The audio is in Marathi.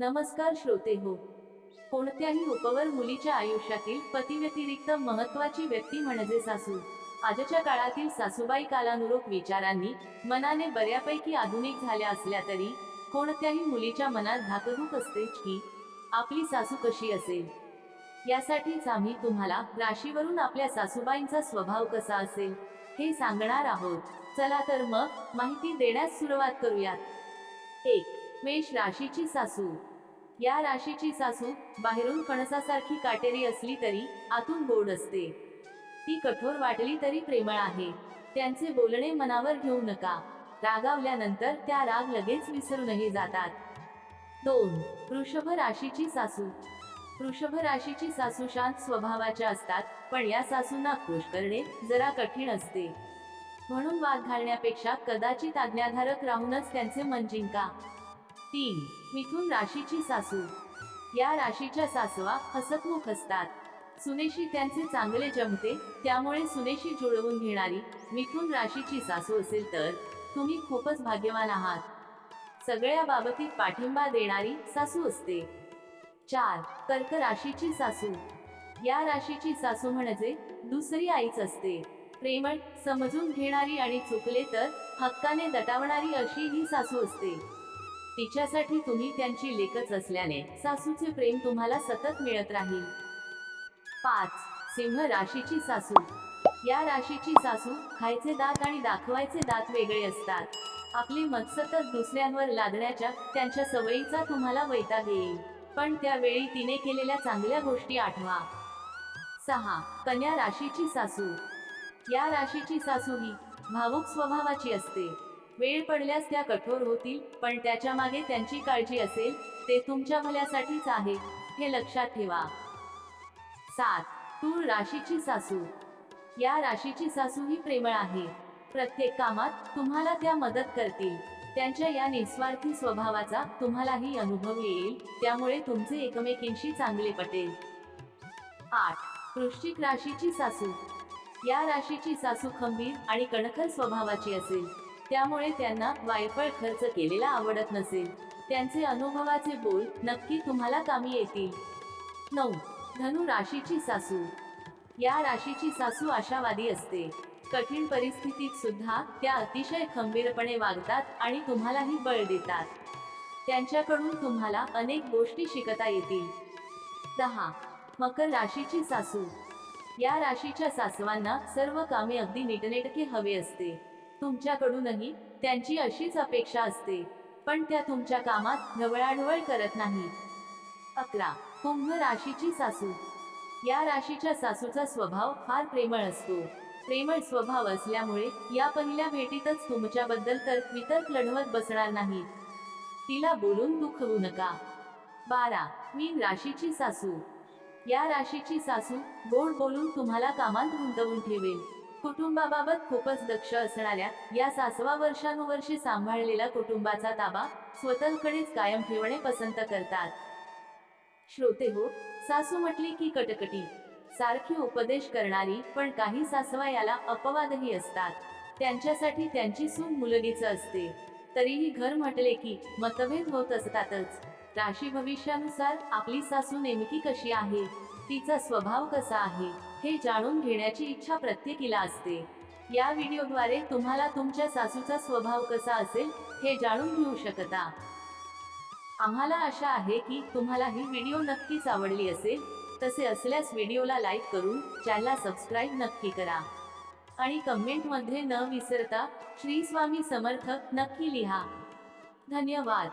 नमस्कार श्रोते हो. कोणत्याही उपवर मुलीच्या आयुष्यातील पतीव्यतिरिक्त महत्वाची व्यक्ती म्हणजे सासू. आजच्या काळातील सासूबाई कालानुरूप विचारांनी मनाने बऱ्यापैकी आधुनिक झाल्या असल्या तरी कोणत्याही मुलीच्या मनात धाकधूक असतेच की आपली सासू कशी असेल? यासाठीच आम्ही तुम्हाला राशीवरून आपल्या सासूबाईंचा स्वभाव कसा असेल हे सांगणार आहोत. चला तर मग माहिती देण्यास सुरुवात करूयात. एक मेष राशीची सासू. या राशीची सासू बाहेरून फणसासारखी काटेरी असली तरी आतून गोड असते. ती कठोर वाटली तरी प्रेमळ आहे. त्यांचे बोलणे मनावर घेऊ नका. रागावल्यानंतर त्या राग लगेच विसरूनही जातात. दोन वृषभ राशीची सासू. वृषभ राशीची सासू शांत स्वभावाच्या असतात पण या सासूंना खुश करणे जरा कठीण असते. म्हणून वाद घालण्यापेक्षा कदाचित आज्ञाधारक राहूनच त्यांचे मन जिंका. तीन मिथुन राशीची सासू. या राशीच्या सासवा हसतमुख असतात. सुनेशी त्यांचे चांगले जमते त्यामुळे सुनेशी जुळवून घेणारी मिथुन राशीची सासू असेल तर तुम्ही खूपच भाग्यवान आहात. सगळ्या बाबतीत पाठिंबा देणारी सासू असते. चार कर्क राशीची सासू. या राशीची सासू म्हणजे दुसरी आईच असते. प्रेमळ समजून घेणारी आणि चुकले तर हक्काने दटावणारी अशी ही सासू असते. तिच्यासाठी तुम्ही त्यांची लेखच असल्याने सासूचे प्रेम तुम्हाला सतत मिळत राहील. पाच सिंह राशीची सासू. या राशीची सासू खायचे दात आणि दाखवायचे दात वेगळे असतात. आपली मत सतत दुसऱ्यांवर लादण्याच्या त्यांच्या सवयीचा तुम्हाला वैताग येईल. पण त्यावेळी तिने केलेल्या चांगल्या गोष्टी आठवा. सहा कन्या राशीची सासू. या राशीची सासू ही भावुक स्वभावाची असते. वेळ पडल्यास त्या कठोर होतील पण त्याच्यामागे त्यांची काळजी असेल ते तुमच्या भल्यासाठीच आहे हे लक्षात ठेवा. सात. तूळ राशीची सासू. या राशीची सासू ही प्रेमळ आहे. प्रत्येक कामात तुम्हाला त्या मदत करतील. त्यांच्या या निस्वार्थी स्वभावाचा तुम्हालाही अनुभव येईल त्यामुळे तुमचे एकमेकींशी चांगले पटेल. आठ. वृश्चिक राशीची सासू. या राशीची सासू खंबीर आणि कणखर स्वभावाची असेल. त्यामुळे त्यांना वायफळ खर्च केलेला आवडत नसेल. त्यांचे अनुभवाचे बोल नक्की तुम्हाला कामी येतील. नऊ. धनु राशीची सासू. या राशीची सासू आशावादी असते. कठीण परिस्थितीत सुद्धा त्या अतिशय खंबीरपणे वागतात आणि तुम्हालाही बळ देतात. त्यांच्याकडून तुम्हाला अनेक गोष्टी शिकता येतील. दहा. मकर राशीची सासू. या राशीच्या सासवांना सर्व कामे अगदी नीटनेटके हवे असते. तुमच्याकडूनही त्यांची अशीच अपेक्षा असते. पण त्या तुमच्या कामात ढवळाढवळ करत नाही. अकरा. कुंभ राशीची सासू. या राशीच्या सासूचा स्वभाव फार प्रेमळ असतो. प्रेमळ स्वभाव असल्यामुळे या पहिल्या भेटीतच तुमच्याबद्दल तर वितर्क लढवत बसणार नाही. तिला बोलून दुखवू नका. बारा. मीन राशीची सासू. या राशीची सासू गोड बोलून तुम्हाला कामात गुंतवून ठेवेल. कुटुंबाबाबत खूपच दक्ष असणाऱ्या या सासवा वर्षानुवर्षे सांभाळलेला कुटुंबाचा ताबा स्वतःकडेच कायम ठेवणे पसंत करतात. श्रोते हो सासू म्हटली की कटकटी. सारखी उपदेश करणारी पण काही सासवा याला अपवादही असतात. त्यांच्यासाठी त्यांची सून मुलगीच असते. तरीही घर म्हटले की मतभेद होत असतातच. राशी भविष्यानुसार आपली सासू नेमकी कशी आहे? तिचा स्वभाव कसा आहे? हे जाणून घेण्याची इच्छा प्रत्येकीला असते. या व्हिडिओद्वारे तुम्हाला तुमच्या सासूचा स्वभाव कसा असेल हे जाणून घेऊ शकता. आम्हाला आशा आहे की तुम्हाला ही व्हिडिओ नक्कीच आवडली असेल. तसे असल्यास व्हिडिओला लाईक करून चॅनलला सबस्क्राईब नक्की करा. आणि कमेंटमध्ये न विसरता श्री स्वामी समर्थ नक्की लिहा. धन्यवाद.